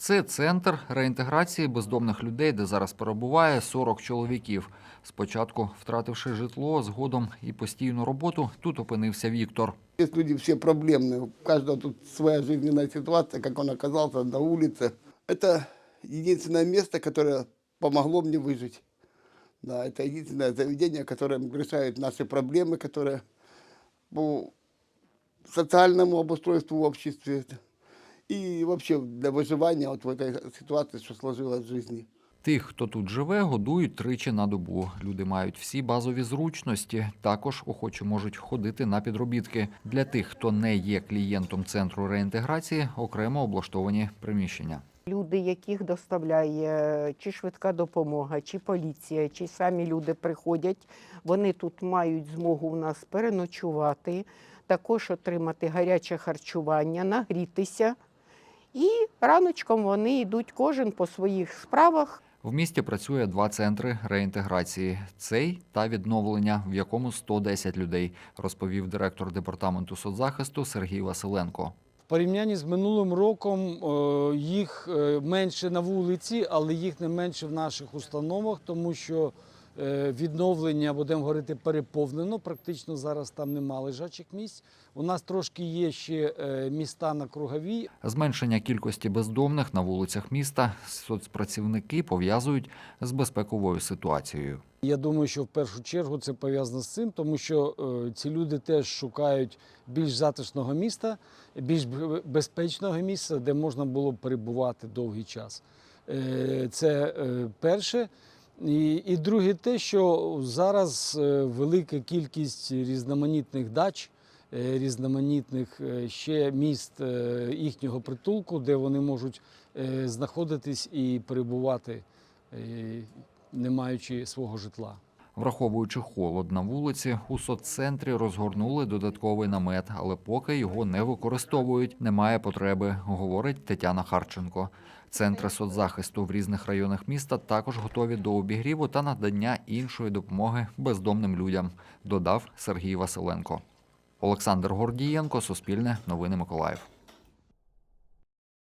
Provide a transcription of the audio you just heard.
Це центр реінтеграції бездомних людей, де зараз перебуває 40 чоловіків. Спочатку, втративши житло, згодом і постійну роботу, тут опинився Віктор. Есть люди все проблемные, у каждого тут своя жизненная ситуация, как он оказался на улице. Это единственное место, которое помогло мне выжить. Да, это единственное заведение, которое решает наши проблемы, которые по социальному обустройству в обществе и вообще для выживания вот в этой ситуации, что сложилась в жизни. Тих, хто тут живе, годують тричі на добу. Люди мають всі базові зручності. Також охочі можуть ходити на підробітки. Для тих, хто не є клієнтом центру реінтеграції, окремо облаштовані приміщення. Люди, яких доставляє чи швидка допомога, чи поліція, чи самі люди приходять, вони тут мають змогу у нас переночувати, також отримати гаряче харчування, нагрітися. І раночком вони йдуть кожен по своїх справах. В місті працює два центри реінтеграції: цей та відновлення, в якому 110 людей, розповів директор департаменту соцзахисту Сергій Василенко. В порівнянні з минулим роком е, їх е, менше на вулиці, але їх не менше в наших установах, тому що відновлення, будемо говорити, переповнено. Практично зараз там нема лежачих місць. У нас трошки є ще е, міста на круговій, Зменшення кількості бездомних на вулицях міста соцпрацівники пов'язують з безпековою ситуацією. Я думаю, що в першу чергу це пов'язано з цим, тому що е, ці люди теж шукають більш затишного міста, більш безпечного місця, де можна було б перебувати довгий час. Е, Це е, перше. І, і друге, те, що зараз е, велика кількість різноманітних дач, е, різноманітних е, ще міст їхнього притулку, де вони можуть знаходитись і перебувати. не маючи свого житла. Враховуючи холод на вулиці, у соццентрі розгорнули додатковий намет, але поки його не використовують, немає потреби, говорить Тетяна Харченко. Центри соцзахисту в різних районах міста також готові до обігріву та надання іншої допомоги бездомним людям, додав Сергій Василенко. Олександр Гордієнко, Суспільне, Новини Миколаїв.